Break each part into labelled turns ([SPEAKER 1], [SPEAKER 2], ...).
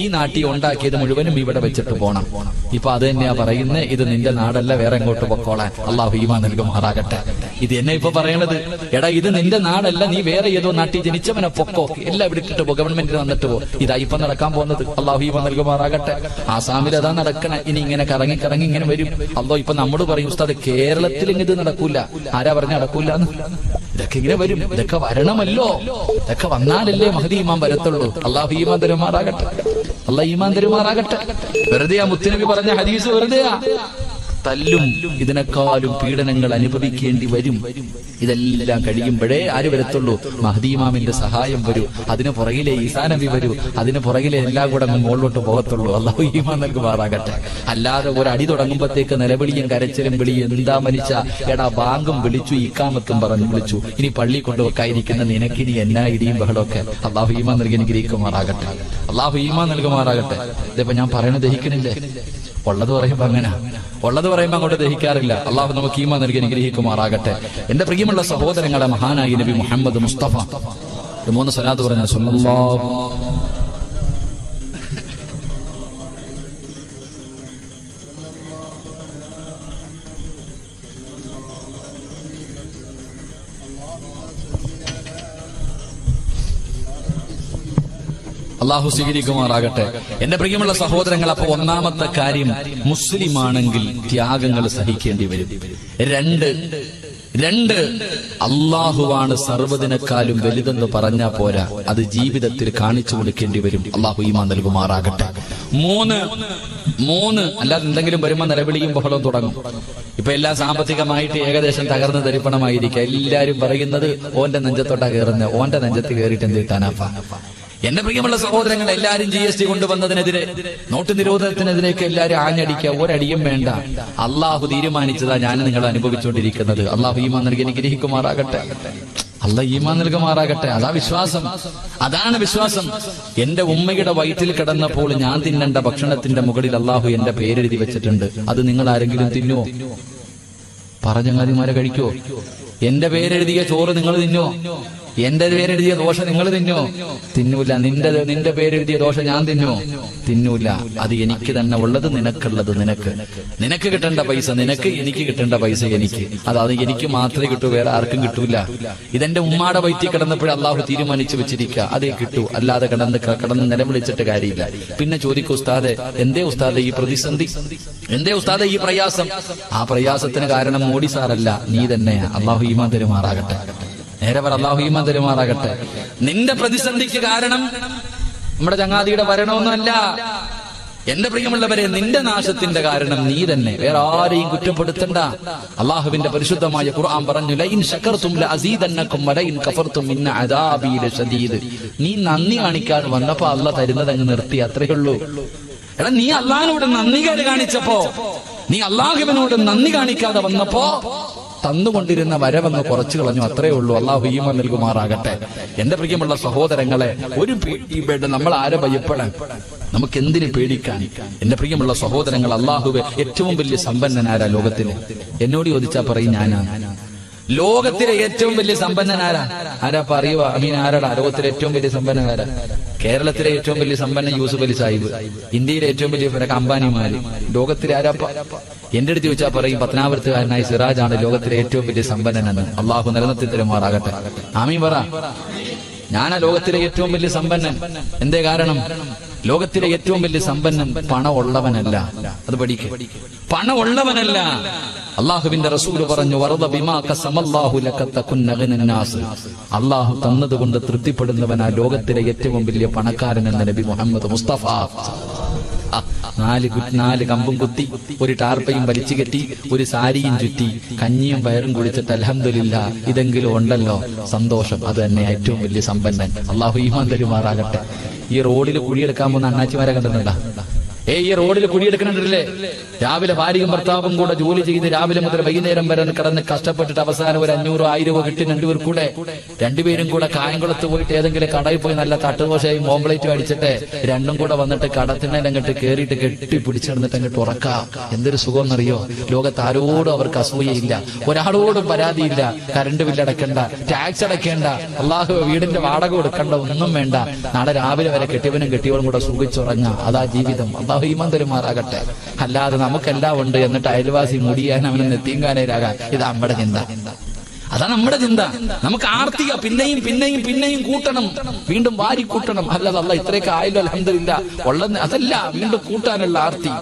[SPEAKER 1] ഈ നാട്ടിൽ ഉണ്ടാക്കിയത് മുഴുവനും ഇവിടെ വെച്ചിട്ട് പോണം. ഇപ്പൊ അത് തന്നെയാ പറയുന്നത് ഇത് നിന്റെ നാടല്ല വേറെ എങ്ങോട്ട് പൊക്കോളാൻ. അള്ളാഹു ഈമാൻ നൽകുമാറാകട്ടെ. ഇത് എന്നെ ഇപ്പൊ പറയണത് എടാ ഇത് നിന്റെ നാടല്ല നീ വേറെ ഏതോ നാട്ടിൽ ജനിച്ചവനെ പൊക്കോ. എല്ലാം വിട്ടിട്ട് പോ ഗവൺമെന്റിന് വന്നിട്ട് പോ. ഇതാ ഇപ്പൊ നടക്കാൻ പോകുന്നത്. അള്ളാഹു ഈമാൻ നൽകുമാറാകട്ടെ. ആസാമിൽ അതാ നടക്കണേ. ഇനി ഇങ്ങനെ കറങ്ങി കറങ്ങി ഇങ്ങനെ വരും. അല്ലോ ഇപ്പൊ നമ്മോട് പറയും ഉസ്താദ് കേരളത്തിൽ ഇത് നടക്കൂല. ആരാ പറഞ്ഞ നടക്കൂല എന്ന് ഇതൊക്കെ ഇങ്ങനെ വരും. ഇതൊക്കെ വരണമല്ലോ. ഇതൊക്കെ വന്നാലല്ലേ മഹദി ഈമാൻ വരത്തുള്ളൂ. അള്ളാഹു ഈമാൻ തരുമാറാകട്ടെ. അള്ളാഹ് ഈമാൻ തരുമാറാകട്ടെ. വെറുതെയാ ആ മുത്തുനബി പറഞ്ഞ ഹദീസ് വെറുതെയാ. തല്ലും. ഇതിനേക്കാളും പീഡനങ്ങൾ അനുഭവിക്കേണ്ടി വരും. ഇതെല്ലാം കഴിയുമ്പോഴേ ആര് വരത്തുള്ളൂ? മഹദീമാമിന്റെ സഹായം വരൂ. അതിന് പുറകിലെ ഈസാ നബി വരൂ. അതിന് പുറകിലെ എല്ലാം കൂടെ മുകളിലോട്ട് പോകത്തുള്ളൂ. അള്ളാഹു ഈമാൻ നൽകുമാറാകട്ടെ. അല്ലാതെ ഒരു അടി തുടങ്ങുമ്പോഴത്തേക്ക് നിലവിളിയും കരച്ചിലും വിളിയും എന്താ മരിച്ച എടാ ബാങ്കും വിളിച്ചു ഇക്കാമത്തും പറഞ്ഞു വിളിച്ചു. ഇനി പള്ളി കൊണ്ടുവെക്കായിരിക്കുന്ന നിനക്കിനി എന്നാ ഇടിയും ബഹളമൊക്കെ? അള്ളാഹു ഈമാൻ നൽകി അനുഗ്രഹിക്കുമാറാകട്ടെ. അള്ളാഹു ഈമാൻ നൽകുമാറാകട്ടെ. ഇതിപ്പോ ഞാൻ പറയണത് ദഹിക്കണില്ലേ? ഉള്ളത് പറയുമ്പോ അങ്ങനെ. ഉള്ളത് പറയുമ്പോ അങ്ങോട്ട് ദഹിക്കാറില്ല. അള്ളാഹു നമുക്ക് ഈമ നൽകി അനുഗ്രഹിക്കുമാറാകട്ടെ. എന്റെ പ്രിയമുള്ള സഹോദരങ്ങളെ മഹാനായി നബി മുഹമ്മദ് മുസ്തഫ. മൂന്ന് സ്വലാത്ത് പറഞ്ഞ അള്ളാഹു സ്വീകരിക്കുമാറാകട്ടെ. എന്റെ പ്രിയമുള്ള സഹോദരങ്ങൾ അപ്പൊ ഒന്നാമത്തെ കാര്യം മുസ്ലിം ആണെങ്കിൽ ത്യാഗങ്ങൾ സഹിക്കേണ്ടി വരും. രണ്ട് രണ്ട് അള്ളാഹുവാണ് സർവതിനേക്കാളും വലുതെന്ന് പറഞ്ഞാ പോരാ. അത് ജീവിതത്തിൽ കാണിച്ചു കൊടുക്കേണ്ടി വരും. അള്ളാഹു ഈമാ നൽകുമാറാകട്ടെ. മൂന്ന് മൂന്ന് അല്ലാതെ എന്തെങ്കിലും വരുമ്പോ നിലവിളിയും ബഹളവും തുടങ്ങും. ഇപ്പൊ എല്ലാം സാമ്പത്തികമായിട്ട് ഏകദേശം തകർന്ന് തരിപ്പണമായിരിക്കുക എല്ലാരും പറയുന്നത് ഓന്റെ നെഞ്ചത്തോട്ടാ കയറുന്നത് ഓന്റെ നെഞ്ചത്ത് കയറിയിട്ട് എന്ത് കിട്ടാനാപ്പാ എന്റെ പ്രിയമുള്ള സഹോദരങ്ങൾ എല്ലാവരും ജി എസ് ടി കൊണ്ടുവന്നതിനെതിരെ നോട്ട് നിരോധനത്തിനെതിരെയൊക്കെ എല്ലാരും ആഞ്ഞടിക്കുക ഒരടിയും വേണ്ട. അള്ളാഹു തീരുമാനിച്ചതാ ഞാൻ നിങ്ങൾ അനുഭവിച്ചുകൊണ്ടിരിക്കുന്നത്. അള്ളാഹു ഈമാൻ നൽകി ഗ്രഹിക്കുമാറാകട്ടെ അല്ല ഈമാൻ നൽകുമാറാകട്ടെ. അതാ വിശ്വാസം. അതാണ് വിശ്വാസം. എന്റെ ഉമ്മയുടെ വയറ്റിൽ കിടന്നപ്പോൾ ഞാൻ തിന്നേണ്ട ഭക്ഷണത്തിന്റെ മുകളിൽ അള്ളാഹു എന്റെ പേരെഴുതി വെച്ചിട്ടുണ്ട്. അത് നിങ്ങൾ ആരെങ്കിലും തിന്നുവോ? പറഞ്ഞങ്ങാതിമാരെ കഴിക്കോ എന്റെ പേരെഴുതിയ ചോറ് നിങ്ങൾ തിന്നോ എന്റെ പേരെഴുതിയ ദോഷം നിങ്ങൾ തിന്നോ? തിന്നൂല. നിന്റെ നിന്റെ പേരെഴുതിയ ദോഷം ഞാൻ തിന്നോ? തിന്നൂല. അത് എനിക്ക് തന്നെ ഉള്ളത് നിനക്കുള്ളത് നിനക്ക്. നിനക്ക് കിട്ടേണ്ട പൈസ നിനക്ക് എനിക്ക് കിട്ടേണ്ട പൈസ എനിക്ക്. അത് അത് എനിക്ക് മാത്രമേ കിട്ടൂ വേറെ ആർക്കും കിട്ടൂല. ഇതെന്റെ ഉമ്മാടെ വയറ്റി കിടന്നപ്പോഴും അള്ളാഹു തീരുമാനിച്ചു വെച്ചിരിക്കുക. അതേ കിട്ടൂ. അല്ലാതെ കിടന്ന് കിടന്ന് നിലവിളിച്ചിട്ട് കാര്യമില്ല. പിന്നെ ചോദിക്കും ഉസ്താദെ എന്തേ ഉസ്താദെ ഈ പ്രതിസന്ധി? എന്തേ ഉസ്താദെ ഈ പ്രയാസം? ആ പ്രയാസത്തിന് കാരണം മോഡി സാറല്ല. നീ തന്നെയാ അള്ളാഹു ഈമാൻ തരുമാറാകട്ടെ. നേരെ പറ അള്ളാഹു ഈമാൻ തരുമാറാകട്ടെ. നിന്റെ പ്രതിസന്ധിക്ക് കാരണം നമ്മുടെ ചങ്ങാതിയുടെ വരണമെന്നല്ല എന്റെ പ്രിയമുള്ളവരെ നിന്റെ നാശത്തിന്റെ കാരണം നീ തന്നെ. വേറെ ആരെയും കുറ്റപ്പെടുത്തണ്ട. അള്ളാഹുവിന്റെ പരിശുദ്ധമായ ഖുർആൻ പറഞ്ഞു ലൈൻ ശക്കർത്തും വലൈൻ കഫർത്തും അദാബി ലശദീദ് നീ നന്ദി കാണിക്കാൻ വന്നപ്പോ അല്ല തരുന്നതങ്ങ് നിർത്തി അത്രയേ ഉള്ളൂ. എടാ നീ അള്ളാഹിനോട് നന്ദി കേട് കാണിച്ചപ്പോ നീ അള്ളാഹുവിനോട് നന്ദി കാണിക്കാതെ വന്നപ്പോ തന്നുകൊണ്ടിരുന്ന വരവെന്ന് കുറച്ചു കളഞ്ഞു. അത്രേ ഉള്ളൂ. അള്ളാഹു ഈമ നൽകുമാറാകട്ടെ. എന്റെ പ്രിയമുള്ള സഹോദരങ്ങളെ ഒരു പേടി നമ്മൾ ആരെ ഭയപ്പെടാൻ? നമുക്ക് എന്തിന് പേടിക്കാൻ? എന്റെ പ്രിയമുള്ള സഹോദരങ്ങൾ അള്ളാഹുവെ ഏറ്റവും വലിയ സമ്പന്നനാരാ ലോകത്തിന് എന്നോട് ചോദിച്ചാൽ പറയും ഞാനാ. ലോകത്തിലെ ഏറ്റവും വലിയ സമ്പന്നനാരാ ആരാ? പറയുക? അമീൻ ആരാടാ? ലോകത്തിലെ ഏറ്റവും വലിയ സമ്പന്നനാരാ കേരളത്തിലെ ഏറ്റവും വലിയ സമ്പന്നൻ യൂസുഫ് അലി സാഹിബ്. ഇന്ത്യയിലെ ഏറ്റവും വലിയ ഇവരൊക്കെ അംബാനിമാര്. ലോകത്തിലെ ആരാപ്പ എന്റെ അടുത്ത് ചോദിച്ചാൽ പറയും പത്തനാപുരത്തുകാരനായ ആണ് ലോകത്തിലെ ഏറ്റവും വലിയ സമ്പന്നനെന്ന്. അള്ളാഹു നിലനിർത്തി തരുമാറാകട്ടെ. ആമീൻ പറ. ഞാനാ ലോകത്തിലെ ഏറ്റവും വലിയ സമ്പന്നൻ. എന്തേ കാരണം? ലോകത്തിലെ ഏറ്റവും വലിയ സമ്പന്നൻ പണമുള്ളവനല്ല. അത് പഠിക്കുക പണമുള്ളവനല്ല. അള്ളാഹുവിന്റെ റസൂൽ പറഞ്ഞു വറദ ബിമാ ഖസമല്ലാഹു ലക തകുന്ന ഗനന്നാസ് അള്ളാഹു തന്നതുകൊണ്ട് തൃപ്തിപ്പെടുന്നവനാ ലോകത്തിലെ ഏറ്റവും വലിയ പണക്കാരൻ എന്ന നബി മുഹമ്മദ് മുസ്തഫ. നാല് നാല് കമ്പും കുത്തി ഒരു ടാർപ്പയും വലിച്ചു കെട്ടി ഒരു സാരിയും ചുറ്റി കഞ്ഞിയും പയറും കുടിച്ചിട്ട് അലഹമില്ല ഇതെങ്കിലും ഉണ്ടല്ലോ. സന്തോഷം. അത് തന്നെ ഏറ്റവും വലിയ സമ്പന്നൻ. അള്ളാഹു ഈമാൻ തരുമാറാകട്ടെ. ഈ റോഡിൽ കുഴിയെടുക്കാൻ പോകുന്ന അണ്ണാച്ചിമാരെ കണ്ടിട്ടുണ്ടാ ഏ ഈ റോഡിൽ കുഴിയെടുക്കണില്ലേ രാവിലെ ഭാര്യയും ഭർത്താവും കൂടെ ജോലി ചെയ്ത് രാവിലെ മുതൽ വൈകുന്നേരം വരെ കിടന്ന് കഷ്ടപ്പെട്ടിട്ട് അവസാനം ഒരു അഞ്ഞൂറോ രൂപ കിട്ടി രണ്ടുപേർ കൂടെ. രണ്ടുപേരും കൂടെ കായംകുളത്ത് പോയിട്ട് ഏതെങ്കിലും കടയിൽ പോയി നല്ല തട്ടുദോശയും ഓംപ്ലേറ്റും അടിച്ചിട്ട് രണ്ടും കൂടെ വന്നിട്ട് കടത്തിനെ അങ്ങോട്ട് കയറിയിട്ട് കെട്ടി പിടിച്ചിടന്നിട്ട് അങ്ങോട്ട് ഉറക്കാം. എന്തൊരു സുഖം എന്നറിയോ ലോകത്ത് ആരോടും അവർക്ക് അസൂയയില്ല. ഒരാളോടും പരാതിയില്ല. കറണ്ട് ബില്ല് അടക്കേണ്ട ടാക്സ് അടക്കേണ്ട അള്ളാഹു വീടിന്റെ വാടക കൊടുക്കണ്ട ഒന്നും വേണ്ട. നാളെ രാവിലെ വരെ കെട്ടിയവനും കെട്ടിയവനും കൂടെ സുഖിച്ചുറങ്ങാം. അതാ ജീവിതം. അള്ളാഹു ഈമാൻ തരുമാറാകട്ടെ അല്ലാതെ നമുക്കെല്ലാം ഉണ്ട് എന്നിട്ട് അയൽവാസി മുടിയാൻ അവന് നെത്തിയങ്കാനേരാകാൻ ഇത് നമ്മുടെ ചിന്ത. അതാ നമ്മുടെ ചിന്ത. നമുക്ക് ആർത്തിക പിന്നെയും പിന്നെയും പിന്നെയും കൂട്ടണം. വീണ്ടും വാരി കൂട്ടണം അല്ലാതെ അല്ല ഇത്രയൊക്കെ ആയല്ലോ അലഹമില്ല ഉള്ളത് അതല്ല വീണ്ടും കൂട്ടാനുള്ള ആർത്തി.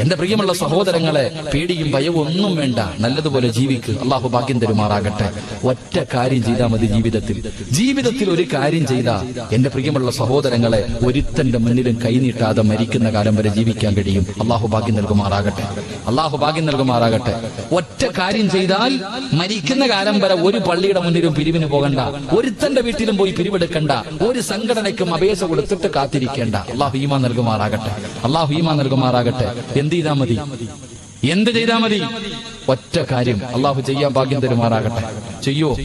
[SPEAKER 1] എന്റെ പ്രിയമുള്ള സഹോദരങ്ങളെ പേടിയും ഭയവും ഒന്നും വേണ്ട. നല്ലതുപോലെ ജീവിക്കുക അള്ളാഹു ഭാഗ്യം തരുമാറാകട്ടെ. ഒറ്റ കാര്യം ചെയ്താൽ മതി ജീവിതത്തിൽ. ജീവിതത്തിൽ ഒരു കാര്യം ചെയ്താൽ എന്റെ പ്രിയമുള്ള സഹോദരങ്ങളെ ഒരുത്തന്റെ മുന്നിലും കൈനീട്ടാതെ മരിക്കുന്ന കാലം വരെ ജീവിക്കാൻ കഴിയും. അള്ളാഹു ഭാഗ്യം നൽകുമാറാകട്ടെ. അള്ളാഹു ഭാഗ്യം നൽകുമാറാകട്ടെ. ഒറ്റ കാര്യം ചെയ്താൽ മരിക്കുന്ന കാലം വരെ ഒരു പള്ളിയുടെ മുന്നിലും പിരിവിന് പോകണ്ട. ഒരുത്തന്റെ വീട്ടിലും പോയി പിരിവെടുക്കണ്ട. ഒരു സംഘടനയ്ക്കും അപേക്ഷ കൊടുത്തിട്ട് കാത്തിരിക്കേണ്ട. അള്ളാഹു ഈമാ നൽകുമാറാകട്ടെ. അള്ളാഹു ഈമാ നൽകുമാറാകട്ടെ. എന്ത് ചെയ്താൽ മതി. എന്ത് ചെയ്താൽ മതി? ഒറ്റ കാര്യം. അള്ളാഹു ചെയ്യാൻ ഭാഗ്യം തരുമാറാകട്ടെ. ചെയ്യോ?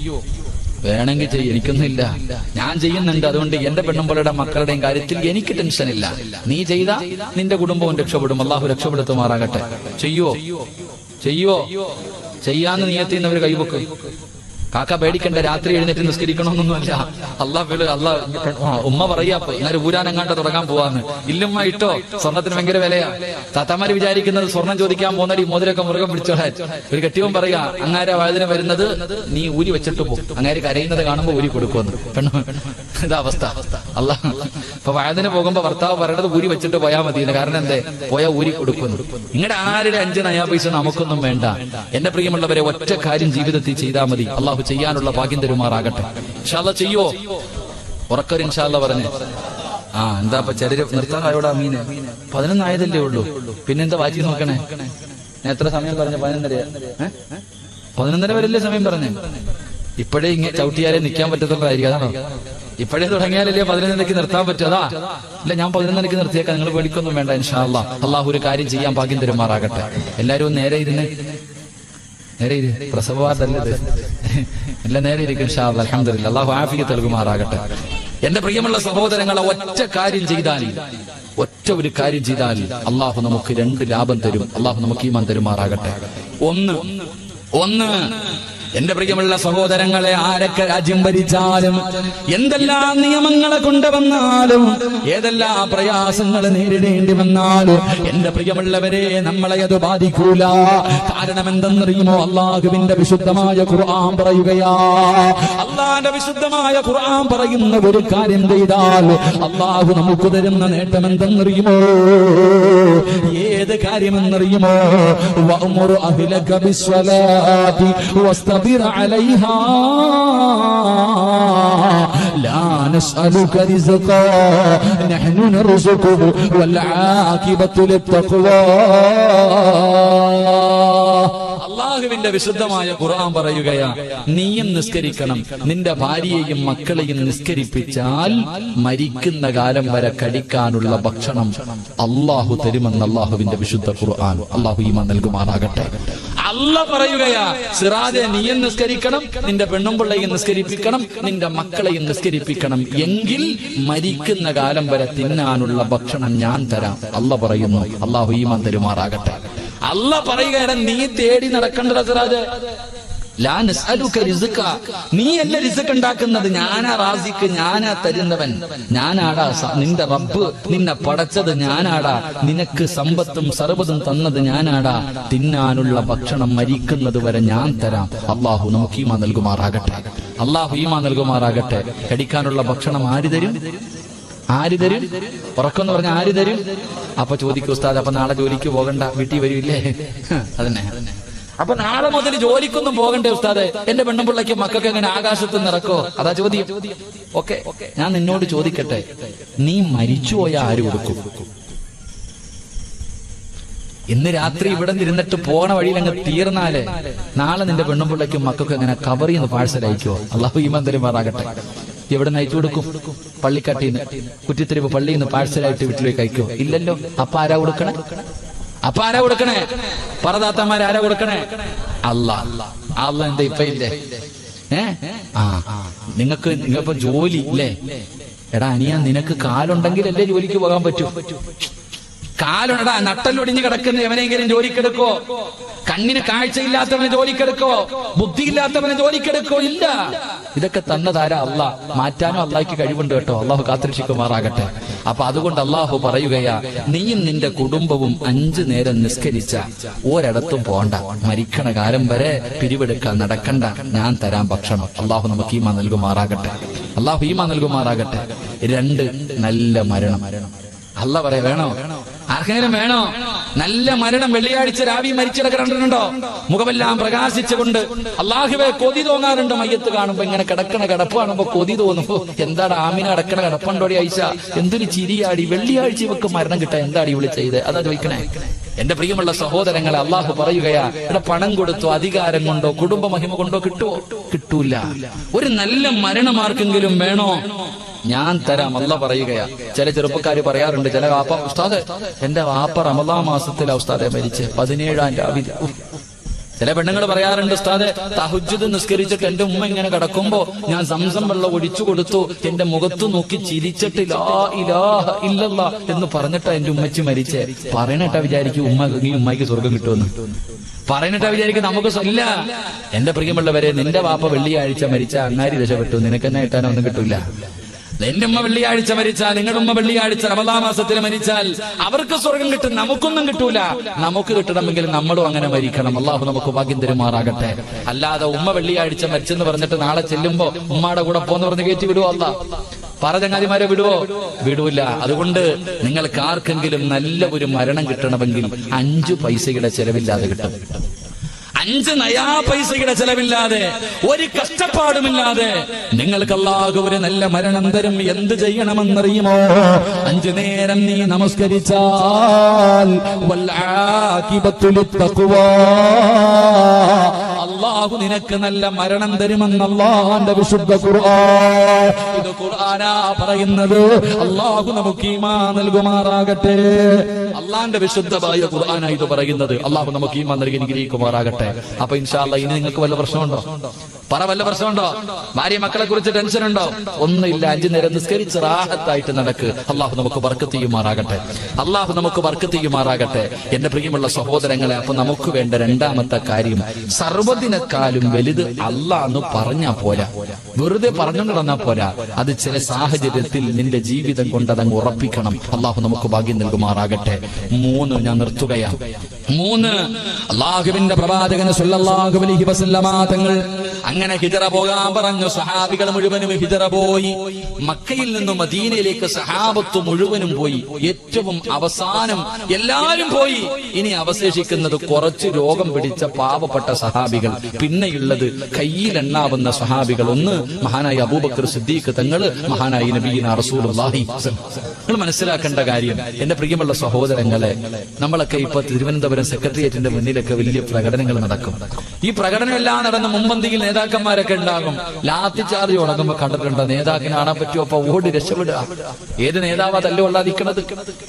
[SPEAKER 1] വേണമെങ്കിൽ ചെയ്യും. എനിക്കൊന്നുമില്ല. ഞാൻ ചെയ്യുന്നുണ്ട്. അതുകൊണ്ട് എന്റെ പെണ്ണുമ്പോളുടെ മക്കളുടെയും കാര്യത്തിൽ എനിക്ക് ടെൻഷൻ ഇല്ല. നീ ചെയ്ത നിന്റെ കുടുംബവും രക്ഷപ്പെടും. അള്ളാഹു രക്ഷപ്പെടുത്തുമാറാകട്ടെ. ചെയ്യോ? ചെയ്യോ? ചെയ്യാന്ന് നീയത്തിന്നവർ കൈവക്ക് കാക്ക പേടിക്കണ്ട രാത്രി എഴുന്നേറ്റ് നിസ്കരിക്കണമെന്നൊന്നുമല്ല. അള്ളാഹ് അള്ളാഹ് ഉമ്മ പറയാ ഇന്നൊരു ഊരാനെങ്ങാണ്ട് തുടങ്ങാൻ പോവാന്ന്. ഇല്ലുമ്മ ഇട്ടോ? സ്വർണത്തിന് ഭയങ്കര വിലയാ. താത്താമാര് വിചാരിക്കുന്നത് സ്വർണം ചോദിക്കാൻ പോകുന്നടി മോതിരൊക്കെ മുറുകം പിടിച്ചോളാൻ. ഒരു കെട്ടിയവൻ പറയാ അങ്ങാര വഴുതിന് വരുന്നത് നീ ഊരി വെച്ചിട്ട് പോകും അങ്ങാര് കരയുന്നത് കാണുമ്പോ ഊരി കൊടുക്കുമെന്ന് പെണ്ണു ഇതാ അവസ്ഥ. അള്ളാഹ് ഇപ്പൊ വഴുതിന് പോകുമ്പോ ഭർത്താവ് പറയണത് ഊരി വെച്ചിട്ട് പോയാൽ മതി കാരണം എന്തേ? പോയാ ഊരി കൊടുക്കുന്നു. നിങ്ങളുടെ ആരുടെ അഞ്ച് നയാ പൈസ നമുക്കൊന്നും വേണ്ട. എന്റെ പ്രിയമുള്ളവരെ ഒറ്റ കാര്യം ജീവിതത്തിൽ ചെയ്താൽ മതി. അള്ളാഹു ചെയ്യാനുള്ള ഭാഗ്യം തരുമാറാകട്ടെ. ഇൻഷാല്ല ചെയ്യോ? ഉറക്കൊരു ഇൻഷാല്ല പറഞ്ഞു. ആ എന്താ ഇപ്പൊ ചെറിയ നിർത്താനായോടാ മീന്? പതിനൊന്നായതല്ലേ ഉള്ളൂ. പിന്നെന്താ വായിച്ചു നോക്കണേ? ഞാൻ എത്ര സമയം പറഞ്ഞു? പതിനൊന്നര? പതിനൊന്നര വരല്ലേ സമയം പറഞ്ഞു? ഇപ്പോഴേ ഇങ്ങനെ ചവിട്ടിയാലേ നിൽക്കാൻ പറ്റത്തുള്ളതായിരിക്കും ഇപ്പോഴേ തുടങ്ങിയാലല്ലേ പതിനൊന്നരക്ക് നിർത്താൻ പറ്റുമതാ ഇല്ല ഞാൻ പതിനൊന്നരക്ക് നിർത്തിയേക്കാം നിങ്ങൾ പേടിക്കൊന്നും വേണ്ട ഇൻഷാല്ല അള്ളാഹു ഒരു കാര്യം ചെയ്യാൻ ഭാഗ്യം തരുമാറാകട്ടെ. എല്ലാരും നേരെ ഇരുന്ന് നേരെ പ്രസവവാദല്ലത് എല്ലാം നേരെ ഇരിക്കും ഷാ അലഹമില്ല അള്ളാഹു ആഫിക്ക് നൽകുമാറാകട്ടെ. എന്റെ പ്രിയമുള്ള സഹോദരങ്ങളെ ഒറ്റ കാര്യം ചെയ്താൽ ഒറ്റ ഒരു കാര്യം ചെയ്താൽ അള്ളാഹു നമുക്ക് രണ്ട് ലാഭം തരും. അള്ളാഹു നമുക്ക് ഈമാൻ തരുമാറാകട്ടെ. ഒന്ന് ഒന്ന് എന്റെ പ്രിയമുള്ള സഹോദരങ്ങളെ ആരൊക്കെ രാജ്യം ഭരിച്ചാലും എന്തെല്ലാം നിയമങ്ങളെ കൊണ്ടുവന്നാലും ഏതെല്ലാം പ്രയാസങ്ങൾ നേരിടേണ്ടി വന്നാലും എന്റെ പ്രിയമുള്ളവരെ നമ്മളെ അത് ബാധിക്കൂല. കാരണം എന്തെന്നറിയുമോ? അള്ളാഹുവിന്റെ വിശുദ്ധമായ ഖുർആൻ പറയുകയാ. അള്ളാന്റെ വിശുദ്ധമായ ഖുർആൻ പറയുന്ന ഒരു കാര്യം ചെയ്താൽ അള്ളാഹു നമുക്ക് തരുന്ന നേട്ടം എന്തെന്നറിയുമോ? ഏത് കാര്യമെന്നറിയുമോ? ബിസ്വലാത്തി അലൈഹാ ലാ لا റിസ്ഖാ നഹ്നു نحن വൽ والعاقبة للتقوى. അള്ളാഹുവിന്റെ വിശുദ്ധമായ ഖുർആൻ പറയുകയാ നീയും നിസ്കരിക്കണം. നിന്റെ ഭാര്യയെയും മക്കളെയും നിസ്കരിപ്പിച്ചാൽ മരിക്കുന്ന കാലം വരെ കഴിക്കാനുള്ള ഭക്ഷണം അള്ളാഹു തരുമെന്ന് അള്ളാഹുവിന്റെ വിശുദ്ധ ഖുർആൻ. അള്ളാഹു ഈമ നൽകുമാറാകട്ടെ. അല്ല പറയുകയാ സിറാജെ നീ നിസ്കരിക്കണം നിന്റെ പെണ്ണും പിള്ളയും നിസ്കരിപ്പിക്കണം നിന്റെ മക്കളെയും നിസ്കരിപ്പിക്കണം. എങ്കിൽ മരിക്കുന്ന കാലം വരെ തിന്നാനുള്ള ഭക്ഷണം ഞാൻ തരാം. അല്ല പറയുന്നു അള്ളാഹു ഈമാൻ തരുമാറാകട്ടെ. അല്ല പറയുകയാണ് നീ തേടി നടക്കേണ്ടത് സിറാജ്. ലാ അല്ല റിസക്ക് ഉണ്ടാക്കുന്നത് ഞാനാ റാസിക്ക് ഞാനാ തരുന്നവൻ. ഞാനാടാ നിന്റെ റബ്ബ്. നിന്നെ പടച്ചത് ഞാനാടാ. നിനക്ക് സമ്പത്തും സർവതും തന്നത് ഞാനാടാ. തിന്നാനുള്ള ഭക്ഷണം മരിക്കുന്നത് വരെ ഞാൻ തരാം. അള്ളാഹു നമുക്ക് ഈമാ നൽകുമാറാകട്ടെ. അള്ളാഹു ഈമാ നൽകുമാറാകട്ടെ. കടിക്കാനുള്ള ഭക്ഷണം ആര് തരും? ആര് തരും? ഉറക്കെന്ന് പറഞ്ഞ ആര് തരും? അപ്പൊ ചോദിക്കും ഉസ്താദ് അപ്പൊ നാളെ ജോലിക്ക് പോകണ്ട. വീട്ടിൽ വരില്ലേ അതന്നെ. അപ്പൊ നാളെ മുതൽ ജോലിക്കൊന്നും പോകണ്ടേ ഉസ്താദ്? എന്റെ പെണ്ണുപിള്ളയ്ക്ക് മക്കൾക്ക് എങ്ങനെ ആകാശത്ത് നിറക്കോ? അതാ ചോദ്യം. ഓക്കെ ഞാൻ നിന്നോട് ചോദിക്കട്ടെ നീ മരിച്ചുപോയ ആര് കൊടുക്കും? ഇന്ന് രാത്രി ഇവിടെ നിന്നിട്ട് പോണ വഴിയിൽ അങ്ങ് തീർന്നാൽ നാളെ നിന്റെ പെണ്ണുപിള്ളയ്ക്കും മക്കൾക്കും എങ്ങനെ കവറിന്ന് പാഴ്സൽ അയക്കുമോ അള്ളാഹു ഈമാൻ തരുമാറാകട്ടെ ഇവിടെ നിന്ന് അയച്ചു കൊടുക്കും? പള്ളിക്കാട്ടിന്ന് കുറ്റിത്തെരുവ് പള്ളിയിൽ നിന്ന് പാഴ്സലായിട്ട് വീട്ടിലേക്ക് അയക്കോ ഇല്ലല്ലോ. അപ്പൊ ആരാ കൊടുക്കണേ? അപ്പൊ ആരാ കൊടുക്കണേ? പറദാത്തമാർ ആരാ കൊടുക്കണേ? അല്ല അല്ല എന്താ ഇപ്പൊ ഇല്ലേ? ഏ? ആ. നിങ്ങക്ക് നിങ്ങളിപ്പോ ജോലി ഇല്ലേ? എടാ അനിയാ നിനക്ക് കാലുണ്ടെങ്കിൽ കാലുണ്ടെങ്കിലല്ലേ ജോലിക്ക് പോകാൻ പറ്റൂ. കാലുണ്ടടാ നട്ടലൊടിഞ്ഞ് കിടക്കുന്ന എവനെങ്കിലും ജോലിക്കെടുക്കോ? കണ്ണിന് കാഴ്ചയില്ലാത്തവനെ ജോലിക്കെടുക്കോ? ബുദ്ധിയില്ലാത്തവനെ ജോലിക്കെടുക്കോ? ഇല്ല. ഇതൊക്കെ തന്നതാരാ അല്ല മാറ്റാനും അള്ളാഹിക്ക് കഴിവുണ്ട് കേട്ടോ. അള്ളാഹു കാത്തിരക്ഷിക്കുമാറാകട്ടെ അപ്പൊ അതുകൊണ്ട് അള്ളാഹു പറയുകയാ നീയും നിന്റെ കുടുംബവും അഞ്ചു നേരം നിസ്കരിച്ച ഒരിടത്തും പോണ്ട. മരിക്കണ കാലം വരെ പിരിവെടുക്കാൻ നടക്കണ്ട. ഞാൻ തരാം ഭക്ഷണം. അള്ളാഹു നമുക്ക് ഈമ നൽകുമാറാകട്ടെ. അള്ളാഹു ഈമ നൽകുമാറാകട്ടെ. രണ്ട് നല്ല മരണം. അല്ല പറയാ വേണോ? ആർക്കെങ്കിലും വേണോ? നല്ല മരണം വെള്ളിയാഴ്ച രാവി മരിച്ചിടക്കിടണ്ടോ മുഖമെല്ലാം പ്രകാശിച്ചുകൊണ്ട് അള്ളാഹുവെ കൊതി തോന്നാറുണ്ട് മയ്യത്ത് കാണുമ്പോ. ഇങ്ങനെ കിടക്കണ കിടപ്പ് കാണുമ്പോ കൊതി തോന്നുമ്പോ എന്താണ് ആമിന കിടക്കണ കിടപ്പുണ്ടോടി ഐശ എന്തൊരു ചിരിയാടി. വെള്ളിയാഴ്ച ഇവക്ക് മരണം കിട്ടാൻ എന്താടി ഇവിടെ ചെയ്ത്? അതാ ചോദിക്കണേ. എന്റെ പ്രിയമുള്ള സഹോദരങ്ങളെ അള്ളാഹു പറയുകയാ ഇവിടെ പണം കൊടുത്തോ അധികാരം കൊണ്ടോ കുടുംബ മഹിമ കൊണ്ടോ കിട്ടുവോ? കിട്ടൂല. ഒരു നല്ല മരണമാർക്കെങ്കിലും വേണോ? ഞാൻ തരാം അല്ല പറയുകയാ. ചില ചെറുപ്പക്കാർ പറയാറുണ്ട് ചില വാപ്പ ഉസ്താദ് എന്റെ വാപ്പ റമദാ മാസത്തിലാ ഉസ്താദെ മരിച്ച് പതിനേഴാം രാവിലെ. ചില പെണ്ണുങ്ങൾ പറയാറുണ്ട് ഉസ്താദെ തഹുജുദ് നിസ്കരിച്ചിട്ട് എന്റെ ഉമ്മ ഇങ്ങനെ കിടക്കുമ്പോ ഞാൻ സംസം വെള്ളം ഒഴിച്ചു കൊടുത്തു എന്റെ മുഖത്ത് നോക്കി ചിരിച്ചിട്ട് ഇലാഹ ഇല്ലല്ല എന്ന് പറഞ്ഞിട്ടാ എന്റെ ഉമ്മച്ചി മരിച്ചേ. പറയണട്ടാ വിചാരിക്കും ഉമ്മ ഈ ഉമ്മയ്ക്ക് സ്വർഗം കിട്ടുമെന്ന്. പറയണട്ടാ വിചാരിക്കും നമുക്ക് ഇല്ല. എന്റെ പ്രിയമുള്ളവരെ നിന്റെ വാപ്പ വെള്ളിയാഴ്ച മരിച്ച അങ്ങാരി രക്ഷപ്പെട്ടു. നിനക്കെന്നെ കിട്ടാനൊന്നും കിട്ടൂല. എന്റെ ഉമ്മ വെള്ളിയാഴ്ച മരിച്ചാൽ നിങ്ങളുടെ ഉമ്മ വെള്ളിയാഴ്ച റമദാ മാസത്തിൽ മരിച്ചാൽ അവർക്ക് സ്വർഗം കിട്ടും നമുക്കൊന്നും കിട്ടൂല. നമുക്ക് കിട്ടണമെങ്കിൽ നമ്മളും അങ്ങനെ മരിക്കണം. അള്ളാഹു നമുക്ക് ഭാഗ്യം തരുമാറാകട്ടെ. അല്ലാതെ ഉമ്മ വെള്ളിയാഴ്ച മരിച്ചെന്ന് പറഞ്ഞിട്ട് നാളെ ചെല്ലുമ്പോ ഉമ്മയുടെ കൂടെ പോന്ന് പറഞ്ഞ് കയറ്റി വിടുവോ അല്ല പറ ചങ്ങാതിമാരെ വിടുവോ? വിടൂല. അതുകൊണ്ട് നിങ്ങൾക്ക് ആർക്കെങ്കിലും നല്ല ഒരു മരണം കിട്ടണമെങ്കിൽ അഞ്ചു പൈസയുടെ ചെലവില്ലാതെ കിട്ടും. അഞ്ച് നയാ പൈസയുടെ ചെലവില്ലാതെ ഒരു കഷ്ടപ്പാടുമില്ലാതെ നിങ്ങൾക്ക് അല്ലാഹു ഒരു നല്ല മരണം തരും. എന്ത് ചെയ്യണമെന്നറിയുമോ? അഞ്ചു നേരം നീ നമസ്കരിച്ചാൽ അല്ലാഹു നിനക്ക് നല്ല മരണം തരുമെന്ന് അള്ളാന്റെ വിശുദ്ധ ഖുർആൻ. ഇത് ഖുർആനാ പറയുന്നത്. അള്ളാഹു നമുക്ക് ഈമാ നൽകുമാറാകട്ടെ. അള്ളാന്റെ വിശുദ്ധമായ ഖുർആനാ ഇത് പറയുന്നത്. അള്ളാഹു നമുക്ക് ഈമാ നൽകി അനുഗ്രഹിക്കുമാറാകട്ടെ. അപ്പൊ ഇൻഷാല്ല ഇനി നിങ്ങൾക്ക് വല്ല പ്രശ്നമുണ്ടോ? പറ വല്ല പ്രശ്നമുണ്ടോ? ഭാര്യ മക്കളെ കുറിച്ച് ടെൻഷൻ ഉണ്ടോ? ഒന്നുമില്ല. അഞ്ചു നേരം നിസ്കരിച്ച് റാഹത്തായിട്ട് നടക്ക്. അള്ളാഹു നമുക്ക് വർക്ക് ചെയ്യുമാറാകട്ടെ. അള്ളാഹു നമുക്ക് വർക്ക് ചെയ്യുമാറാകട്ടെ. എന്റെ പ്രിയമുള്ള സഹോദരങ്ങളെ അപ്പൊ നമുക്ക് വേണ്ട രണ്ടാമത്തെ കാര്യം. സർവതിനെക്കാളും വലുത് അള്ളാന്ന് പറഞ്ഞാ പോരാ. വെറുതെ പറഞ്ഞു നടന്നാ പോരാ. അത് ചില സാഹചര്യത്തിൽ നിന്റെ ജീവിതം കൊണ്ട് അതങ്ങ് ഉറപ്പിക്കണം. അള്ളാഹു നമുക്ക് ഭാഗ്യം നൽകുമാറാകട്ടെ. മൂന്ന് ഞാൻ നിർത്തുകയാണ് മൂന്ന്. അള്ളാഹുവിന്റെ പ്രവാചകന് സല്ലല്ലാഹു അലൈഹി തങ്ങൾ അങ്ങനെ ഹിജറ പോകാൻ പറഞ്ഞു. സഹാബികൾ മുഴുവനും ഹിജറ പോയി. മക്കയിൽ നിന്നും മദീനയിലേക്ക് സഹാബത്ത് മുഴുവനും പോയി. ഏറ്റവും അവസാനം എല്ലാരും പോയി. ഇനി അവശേഷിക്കുന്നത് കുറച്ച് രോഗം പിടിച്ച പാവപ്പെട്ട സഹാബികൾ പിന്നെയുള്ളത് കയ്യിലെണ്ണാവുന്ന സഹാബികൾ. ഒന്ന് മഹാനായ അബൂബക്കർ സിദ്ദീഖ് തങ്ങൾ മഹാനായ നബീന റസൂലുള്ളാഹി നിങ്ങൾ മനസ്സിലാക്കേണ്ട കാര്യം എന്റെ പ്രിയമുള്ള സഹോദരങ്ങളെ നമ്മളൊക്കെ ഇപ്പൊ തിരുവനന്തപുരം സെക്രട്ടേറിയറ്റിന്റെ മുന്നിലൊക്കെ വലിയ പ്രകടനങ്ങൾ നടക്കും. ഈ പ്രകടനം എല്ലാം നടന്ന മുമ്പന്തിയിൽ നേതാക്കന്മാരൊക്കെ ഉണ്ടാകും. ലാത്തി ചാർജ് തുടങ്ങുമ്പോ കണ്ടിട്ടുണ്ട്? നേതാക്കിനെ കാണാൻ പറ്റുമോ അപ്പൊ ഓടി രക്ഷപ്പെടുക. ഏത് നേതാവാ തല്ലുകൊള്ളാതിരിക്കണത്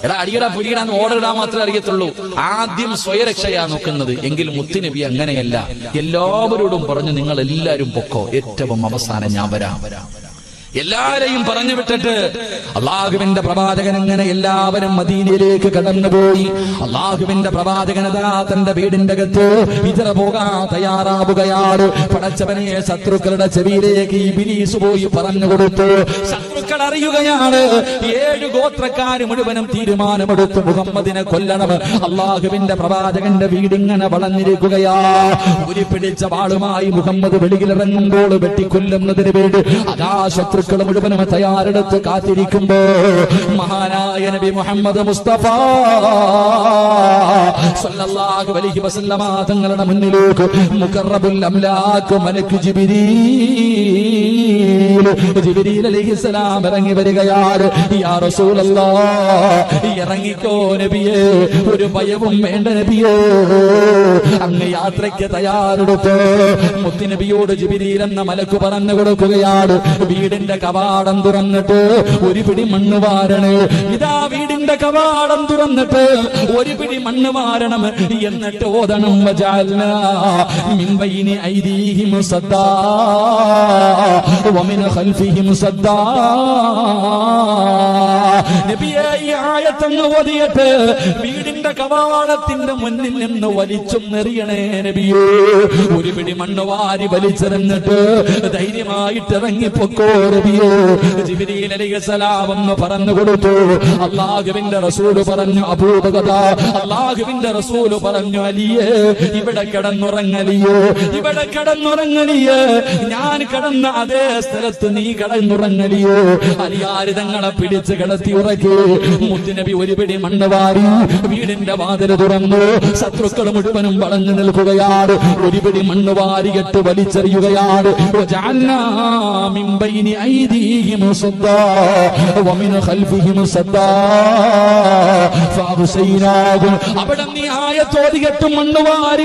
[SPEAKER 1] എടാ അടിയടാ പിടിയിടാന്ന് ഓടിടാൻ മാത്രമേ അറിയത്തുള്ളൂ. ആദ്യം സ്വയരക്ഷയാ നോക്കുന്നത്. എങ്കിലും മുത്തുനബി അങ്ങനെയല്ല. എല്ലാവരോടും പറഞ്ഞു നിങ്ങൾ എല്ലാവരും പൊക്കോ. ഏറ്റവും അവസാനം ഞാൻ വരാം. എല്ലാരെയും പറഞ്ഞു വിട്ടിട്ട് അള്ളാഹുവിന്റെ പ്രവാചകൻ അങ്ങനെ എല്ലാവരും മദീനയിലേക്ക് കടന്നുപോയി. അള്ളാഹുവിന്റെ പ്രവാചകനതാ തന്റെ വീടിന്റെ അകത്ത് ഇതര പോകാൻ തയ്യാറാവുകയാണ്. പടച്ചവനെ ശത്രുക്കളുടെ ചെവിയിലേക്ക് ഈ ബിലീസ് പോയി പറഞ്ഞു കൊടുത്തു. ശത്രുക്കൾ അറിയുകയാണ്. ഏഴ് ഗോത്രക്കാര് മുഴുവനും തീരുമാനമെടുത്തു മുഹമ്മദിനെ കൊല്ലണം. അള്ളാഹുവിന്റെ പ്രവാചകന്റെ വീടിങ്ങനെ വളഞ്ഞിരിക്കുകയാ. ഉരുപിടിച്ച വാളുമായി മുഹമ്മദ് വെളിയിലിറങ്ങുമ്പോൾ വെട്ടിക്കൊല്ലുന്നതിന് വേണ്ടി അതാ ശത്രുക്കൾ മുഴുവനും തയ്യാറെടുത്ത് കാത്തിരിക്കുമ്പോ മഹാനായ നബി മുഹമ്മദ് മുസ്തഫ സല്ലല്ലാഹു അലൈഹി വസല്ലമ തങ്ങളുടെ മുന്നിലേക്ക് മുഖറബുൽ അംലാക്ക് മലക്ക് ജിബ്രീൽ ജിബിരിയിൽ അലൈഹിസ്സലാം ഇറങ്ങി വരികയാണ്. യാ റസൂലല്ലാ ഇറങ്ങിക്കോ നബിയേ ഒരു ഭയവും വേണ്ട നബിയേ. അങ്ങ് യാത്രയ്ക്ക് തയ്യാറെടുത്ത് മുത്തുനബിയോട് ജിബിരിയിൽ എന്ന മലക്ക് പറഞ്ഞു കൊടുക്കുകയാണ്. വീടിന്റെ കവാടം തുറന്നിട്ട് ഒരു പിടി മണ്ണ് വാരണേ. ഇതാ വീടിന്റെ കവാടം തുറന്നിട്ട് ഒരു പിടി മണ്ണ് വാരണം എന്നിട്ട് ഓതണം. ബൈനി ഐദീഹിം സദ്ദാ. വമിൻ ഖൽഫിഹിം صدا നബിയെ ഈ ആയത്തങ്ങ് ഓതിയിട്ട് വീടിന്റെ കവാടത്തിന്റെ മുന്നിൽ നിന്ന് വലിച്ചും നെറിയണേ നബിയേ. ഒരു പിടി മണ്ണ് വാരി വലിച്ചെറിഞ്ഞിട്ട് ധൈര്യമായിട്ട് ഇറങ്ങിപ്പൊക്കോ നബിയേ. ജിബ്രീൽ അലൈഹിസ്സലാം എന്ന് പറഞ്ഞു കൊടുത്തു. അള്ളാഹുവിന്റെ റസൂൽ പറഞ്ഞു അബൂബകത അള്ളാഹുവിന്റെ റസൂൽ പറഞ്ഞു അലിയേ ഇവിടെ കിടന്നുറങ്ങലിയോ ഇവിടെ കിടന്നുറങ്ങലിയേ ഞാൻ കിടന്ന അതേ സ്ഥലത്ത് സ്ഥലത്ത് നീ കടന്നുറങ്ങലിയോ? അലിയാര് തങ്ങളെ പിടിച്ച് കിടത്തി ഉറക്കി മുത്തുനബി ഒരു പിടി മണ്ണവാരി വീടിന്റെ വാതിൽ തുറന്നു. ശത്രുക്കൾ മുഴുവനും വളഞ്ഞു നിൽക്കുകയാണ്. ഒരുപിടി മണ്ണ് വാരികെട്ട് വലിച്ചെറിയുകയാണ്. നീ വാരി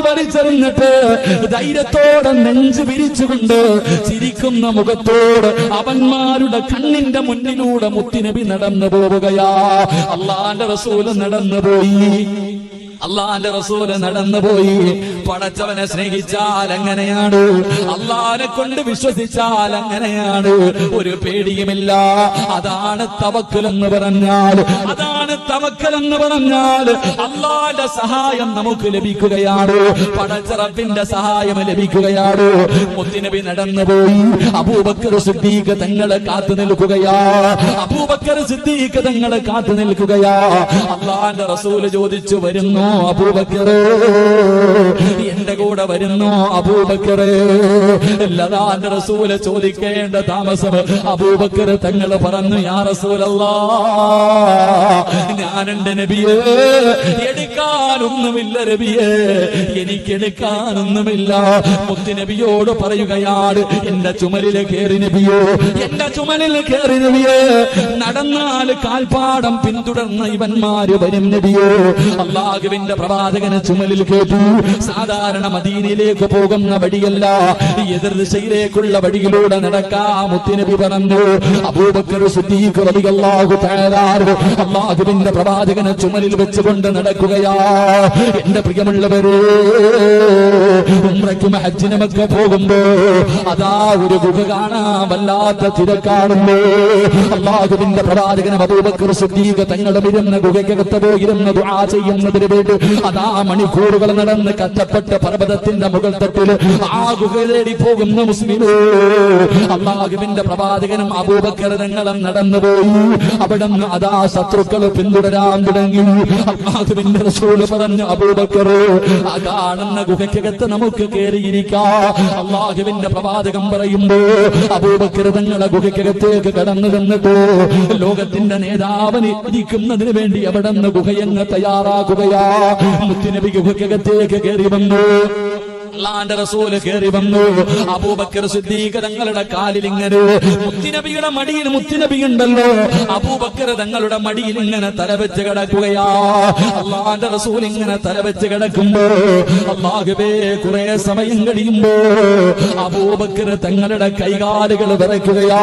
[SPEAKER 1] ധൈര്യത്തോടെ നെഞ്ച് വിരിച്ചുകൊണ്ട് ചിരിക്കുന്ന മുഖത്തോ അവന്മാരുടെ കണ്ണിന്റെ മുന്നിലൂടെ മുത്തിനബി നടന്നു പോവുകയാ. അള്ളാന്റെ റസൂൽ നടന്നു പോയി. അള്ളാന്റെ റസൂൽ നടന്നുപോയി പടച്ചവനെ സ്നേഹിച്ചാൽ അങ്ങനെയാണ്. അള്ളാനെ കൊണ്ട് വിശ്വസിച്ചാൽ അങ്ങനെയാണ്. ഒരു പേടിയുമില്ല. അതാണ് തവക്കൽ എന്ന് പറഞ്ഞാൽ. അതാണ് തവക്കൽ എന്ന് പറഞ്ഞാൽ അള്ളാന്റെ സഹായം നമുക്ക് ലഭിക്കുകയാണ്. പടച്ചറപ്പിന്റെ സഹായം ലഭിക്കുകയാണ്. മുത്തിനബി നടന്നുപോയി അബൂബക്കർ സിദ്ദീഖ് തങ്ങളെ കാത്തു നിൽക്കുകയാ. അബൂബക്കർ സിദ്ദീഖ് തങ്ങളെ കാത്തു നിൽക്കുകയാ. അള്ളാന്റെ റസൂൽ ചോദിച്ചു വരുന്നു? അബൂബക്കറേ? എന്റെ കൂടെ വരുന്നു അബൂബക്കറേ? ലതാന്റെ റസൂല ചോദിക്കേണ്ട താമസം. അബൂബക്കർ തങ്ങൾ പറഞ്ഞു യാ റസൂലല്ലാ ഞാൻ എന്റെ നബിയേ എടുക്കാനൊന്നുമില്ല നബിയേ എനിക്കെടുക്കാനൊന്നുമില്ല മുത്തി നബിയോട് പറയുകയാണ് എന്റെ ചുമലിൽ കേറി നബിയോ എന്റെ ചുമലിൽ കേറി നബിയേ. നടന്നാൽ കാൽപ്പാടം പിന്തുടർന്ന ഇവന്മാര് വരും നബിയോ. അള്ളാഹുവിന്റെ പ്രവാചകനെ ചുമലിൽ കേട്ടു. സാധാരണ മദീനയിലേക്ക് പോകുന്ന വഴിയല്ല എതിർ ദിശയിലേക്കുള്ള വഴിയിലൂടെ നടക്കാ മുത്തിനബി പറഞ്ഞു. അബൂബക്കർ സിദ്ദീഖ് റളിയല്ലാഹു തആല അള്ളാഹുവിന്റെ പ്രവാചകനെ ചുമലിൽ വെച്ചുകൊണ്ട് നടക്കുകയാ എന്റെ പ്രിയമുള്ളവരെ ഹജ്ജിനുമൊക്കെ പോകുമ്പോ അതാ ഒരു ഗുഹ കാണാൻ വല്ലാത്ത തിരക്കാണുമ്പോ അള്ളാഹുവിന്റെ പ്രവാചകന അബൂബക്കർ സിദ്ദീഖ് തങ്ങളുടെ ഇരുന്ന ഗുഹയ്ക്കകത്ത് പോയിരുന്ന ദുആ ചെയ്യുന്നതിന് വേണ്ടി അതാ മണിക്കൂറുകൾ നടന്ന് കറ്റപ്പെട്ട പർവതത്തിന്റെ മുകൾ തട്ടിൽ ആ ഗുഹ തേടി പോകുന്ന മുസ്ലിമോ അള്ളാഹുവിന്റെ പ്രവാചകനും അബൂബക്കർ തങ്ങളും നടന്നുപോയി. അവിടെ അതാ ശത്രുക്കൾ പിന്തുടരാൻ തുടങ്ങി. അള്ളാഹുവിന്റെ റസൂൽ പറഞ്ഞു അബൂബക്കർ ആ കാണുന്ന ഗുഹയ്ക്കകത്ത് നമുക്ക് കയറിയിരിക്കാം അള്ളാഹുവിന്റെ പ്രവാചകം പറയുമ്പോ അബൂബക്കർ തങ്ങളെ ഗുഹയ്ക്കകത്തേക്ക് കടന്നു തന്നിട്ടോ ലോകത്തിന്റെ നേതാവിന് ഇരിക്കുന്നതിന് വേണ്ടി അവിടെ നിന്ന് ഗുഹയങ്ങ് തയ്യാറാക്കുകയാ. മുത്തുനബി ഗുഹയ്ക്കകത്തേക്ക് കയറി വന്നു. അള്ളാന്റെ റസൂൽ കയറി വന്നു. അബൂബക്കർ സിദ്ദീഖ് തങ്ങളുടെ കാലിൽ ഇങ്ങനെ മുത്തിനബിയുടെ മടിയിൽ മുത്തിനബി ഉണ്ടല്ലോ അബൂബക്കർ തങ്ങളുടെ മടിയിൽ ഇങ്ങനെ തലവെച്ച് കിടക്കുകയാ. അള്ളാന്റെ റസൂൽ ഇങ്ങനെ തലവെച്ച് കിടക്കുമ്പോ അള്ളാഹുബേ കുറെ സമയം കഴിയുമ്പോ അബൂബക്കർ തങ്ങളുടെ കൈകാലുകൾ വിറയ്ക്കുകയാ.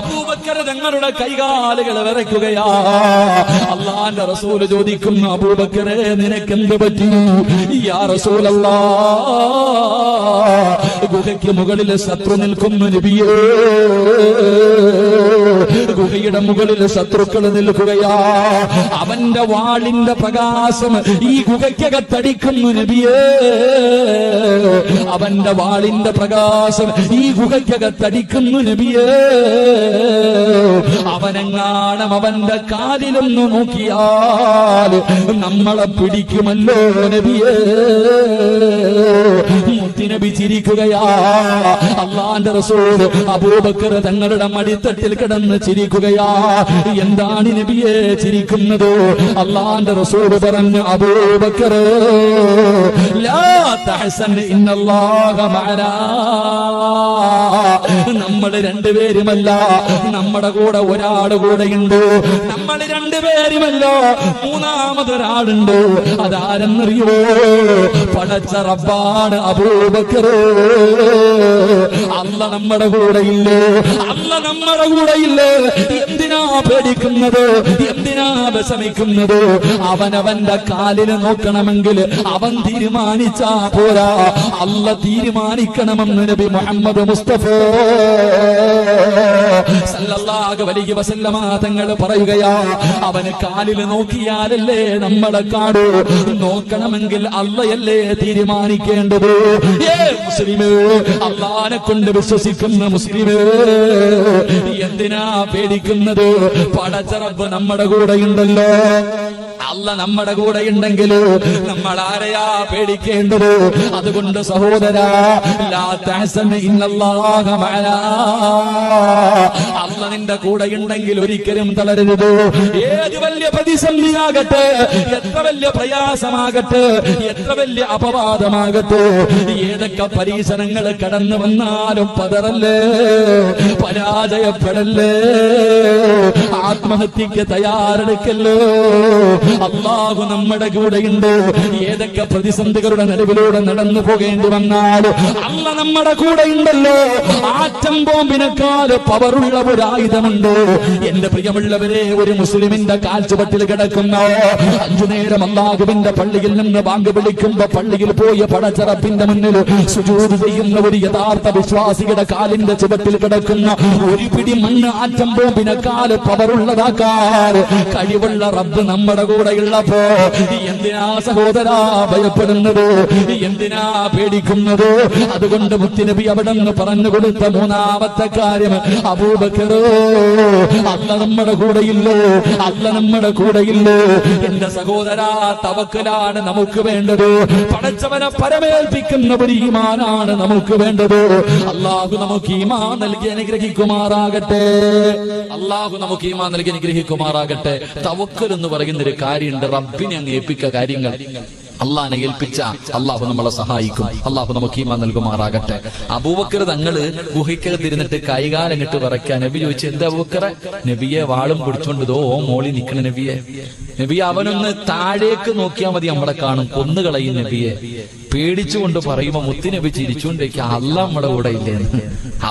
[SPEAKER 1] അബൂബക്കർ തങ്ങളുടെ കൈകാലുകൾ വിറയ്ക്കുകയാ. അള്ളാന്റെ റസൂൽ ചോദിക്കുന്നു അബൂബക്കറെ നിനക്കെന്ത് പറ്റി? യാ റസൂലല്ലാ ഗുഹയ്ക്ക് മുകളിൽ ശത്രു നിൽക്കുന്നു നബിയേ. ഗുഹയുടെ മുകളിൽ ശത്രുക്കൾ നിൽക്കുകയാ. അവന്റെ വാളിന്റെ പ്രകാശം ഈ ഗുഹയ്ക്കകത്തടിക്കുന്നു നബിയേ. അവന്റെ വാളിന്റെ പ്രകാശം ഈ ഗുഹയ്ക്കകത്തടിക്കുന്നു നബിയേ. അവനെങ്ങാണം അവന്റെ കാലിലൊന്ന് നോക്കിയാൽ നമ്മളെ പിടിക്കുമല്ലോ നബിയേ. മുത്തിനബി ചിരിക്കുകയാ അള്ളാന്റെ റസൂൽ അബൂബക്കർ തങ്ങളുടെ മടിത്തട്ടിൽ കിടന്ന് ചിരിക്കുകയാ. എന്താണ് നബിയെ ചിരിക്കുന്നത്? അള്ളാന്റെ റസൂൽ പറഞ്ഞു അബൂബക്കർ ലാ തഹസൻ ഇന്നല്ലാഹ മഅനാ. നമ്മൾ രണ്ടുപേരുമല്ല. നമ്മുടെ കൂടെ ഒരാൾ കൂടെ ഉണ്ട് നമ്മൾ രണ്ടുപേരുമല്ല. മൂന്നാമതൊരാളുണ്ട്. അതാരെന്നറിയോ പടച്ച റബ്ബാണ് അബൂബക്കർ അല്ല നമ്മുടെ കൂടെ ഇല്ലേ അല്ല നമ്മുടെ കൂടെ ഇല്ലേ എന്തിനാ പേടിക്കുന്നത്? എന്തിനാ വിഷമിക്കുന്നത്? അവനവന്റെ കാലിന് നോക്കണമെങ്കിൽ അവൻ തീരുമാനിച്ചാ പോരാ. അല്ല തീരുമാനിക്കണമെന്ന് നബി മുഹമ്മദ് മുസ്തഫ വസല്ലമ തങ്ങൾ പറയുകയാ അവന് കാലിൽ നോക്കിയാലല്ലേ നമ്മളെ കാടൂ? നോക്കണമെങ്കിൽ അല്ലയല്ലേ തീരുമാനിക്കേണ്ടത്? മുസ്ലിമേ അള്ളാനെ കൊണ്ട് വിശ്വസിക്കുന്ന മുസ്ലിമേ എന്തിനാ പേടിക്കുന്നത്? പടച്ചറപ്പ് നമ്മുടെ കൂടെയുണ്ടല്ലോ അല്ല നമ്മുടെ കൂടെ ഉണ്ടെങ്കിൽ നമ്മൾ ആരെയാ പേടിക്കേണ്ടത്? അതുകൊണ്ട് സഹോദര. അല്ല നിന്റെ കൂടെ ഉണ്ടെങ്കിൽ ഒരിക്കലും തളരരുത്. ഏത് വലിയ പ്രതിസന്ധിയാകട്ടെ എത്ര വലിയ പ്രയാസമാകട്ടെ എത്ര വലിയ അപവാദമാകട്ടെ ഏതൊക്കെ പരീക്ഷണങ്ങൾ കടന്നു വന്നാലും പതറല്ലേ? പരാജയപ്പെടല്ലേ? ആത്മഹത്യക്ക് തയ്യാറെടുക്കല്ലോ? അള്ളാഹു നമ്മുടെ കൂടെയുണ്ട്. ഏതൊക്കെ പ്രതിസന്ധികളുടെ നിലവിലൂടെ നടന്നു പോകേണ്ടി വന്നാൽ അല്ല നമ്മുടെ കൂടെ ഉണ്ടല്ലോ ആറ്റം ബോംബിനേക്കാൾ പവറുള്ള ഒരു ആയുധമുണ്ട്. എന്റെ പ്രിയമുള്ളവരെ ഒരു മുസ്ലിമിന്റെ കാൽച്ചുവട്ടിൽ കിടക്കുന്ന. അഞ്ചു നേരം അള്ളാഹുവിന്റെ പള്ളിയിൽ നിന്ന് ബാങ്ക് വിളിക്കുമ്പോ പള്ളിയിൽ പോയ പടച്ചറപ്പിന്റെ മുന്നിൽ സുജൂത് ചെയ്യുന്ന ഒരു യഥാർത്ഥ വിശ്വാസിയുടെ കാലിന്റെ ചുവട്ടിൽ കിടക്കുന്ന. ഒരു പിടി മണ്ണ് ആറ്റം ബോംബിനേക്കാൾ പവറുള്ളതാക്കാൻ കഴിവുള്ള റബ്ബ് നമ്മുടെ കൂടെയുള്ളപ്പോ എന്തിനാ സഹോദര ഭയപ്പെടുന്നത്? എന്തിനാ പേടിക്കുന്നത്? അതുകൊണ്ട് മുത്തിനബി അവിടെ നിന്ന് പറഞ്ഞു കൊടുത്ത മൂന്നാമത്തെ കാര്യം അബൂബക്കറോ അല്ല നമ്മുടെ കൂടെയില്ലോ? അല്ല നമ്മുടെ കൂടെയില്ലോ? എന്റെ സഹോദര തവക്കലാണ് നമുക്ക് വേണ്ടത്. പടച്ചവനെ പരമേൽപ്പിക്കുന്ന ഒരു ഈമാനാണ് നമുക്ക് വേണ്ടത്. അള്ളാഹു നമുക്ക് ഈമാൻ നൽകി അനുഗ്രഹിക്കുമാറാകട്ടെ. അള്ളാഹു നമുക്ക് ഈമാൻ നൽകി അനുഗ്രഹിക്കുമാറാകട്ടെ. തവക്കൽ എന്ന് പറയുന്ന ഒരു കാര്യമുണ്ട്. റബ്ബിനെ അങ്ങ് ഏൽപ്പിക്ക കാര്യങ്ങൾ. അള്ളാഹിനെ ഏൽപ്പിച്ച അള്ളാഹു നമ്മളെ സഹായിക്കും. അള്ളാഹു നമുക്ക് ഈമാൻ നൽകുമാറാകട്ടെ. അബൂബക്കർ തങ്ങൾ ഗുഹിക്കകത്തിരുന്നിട്ട് കൈകാലം ഇട്ട് വിറയ്ക്കാൻ നബി ചോദിച്ചു എന്താ അബൂബക്കറെ? നബിയെ വാളും പിടിച്ചോണ്ട് ഓ മോളി നിക്കണ നബിയെ. നബി അവനൊന്ന് താഴേക്ക് നോക്കിയാൽ മതി നമ്മളെ കാണും. കൊന്നുകളയും നബിയെ. പേടിച്ചുകൊണ്ട് പറയുമ്പോ മുത്തിനബി ചിരിച്ചുകൊണ്ടിരിക്കുക അല്ല നമ്മുടെ കൂടെ ഇല്ലേ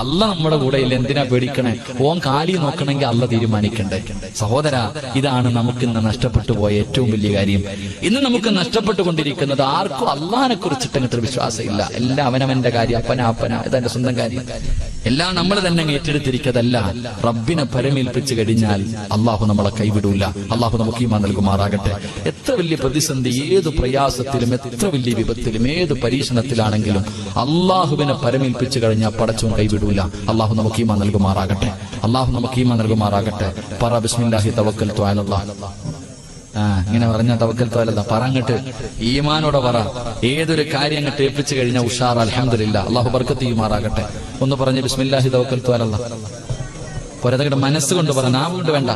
[SPEAKER 1] അല്ല നമ്മുടെ കൂടെ ഇല്ല? എന്തിനാ പേടിക്കണേ? ഓൻ കാലി നോക്കണമെങ്കിൽ അല്ല തീരുമാനിക്കണ്ടേ? സഹോദര ഇതാണ് നമുക്ക് ഇന്ന് നഷ്ടപ്പെട്ടു പോയ ഏറ്റവും വലിയ കാര്യം. ഇന്ന് നമുക്ക് നഷ്ടപ്പെട്ടുകൊണ്ടിരിക്കുന്നത് ആർക്കും അള്ളഹാനെ കുറിച്ചിട്ട് അങ്ങനത്തെ വിശ്വാസം വിശ്വാസമില്ല. എല്ലാം അവനവന്റെ കാര്യം അപ്പന അപ്പന. ഇതെന്റെ സ്വന്തം കാര്യം. എല്ലാം നമ്മൾ തന്നെ ഏറ്റെടുത്തിരിക്കതല്ല. റബ്ബിനെ പരമേൽപ്പിച്ചു കഴിഞ്ഞാൽ അള്ളാഹു നമ്മളെ കൈവിടൂല. അള്ളാഹു നമുക്ക് ഈമാ നൽകുമാറാകട്ടെ. എത്ര വലിയ പ്രതിസന്ധി ഏത് പ്രയാസത്തിലും എത്ര വലിയ വിപത്തിലും ഏത് പരീക്ഷണത്തിലാണെങ്കിലും അള്ളാഹുവിനെ പരമേൽപ്പിച്ചു കഴിഞ്ഞാൽ പടച്ചും കൈവിടൂല. അള്ളാഹു നമുക്ക് ഈമാ നൽകുമാറാകട്ടെ. അള്ളാഹു നമുക്ക് ഈമാ നൽകുമാറാകട്ടെ. പറ ബിസ്മില്ലാഹി തവക്കൽ ആ ഇങ്ങനെ പറഞ്ഞ തവക്കൽ തോലല്ല പറങ്ങട്ട് ഈമാനോടെ പറ. ഏതൊരു കാര്യം അങ്ങ് ഏൽപ്പിച്ചു കഴിഞ്ഞാൽ ഉഷാർ അലഹമില്ല അള്ളാഹു ബർക്കത്ത് ഈമാറാകട്ടെ ഒന്ന് പറഞ്ഞ് ബിസ്മില്ലാഹി തവക്കൽ തോലല്ല പോരാതെ മനസ്സുകൊണ്ട് പറ നാവ് കൊണ്ട് വേണ്ട.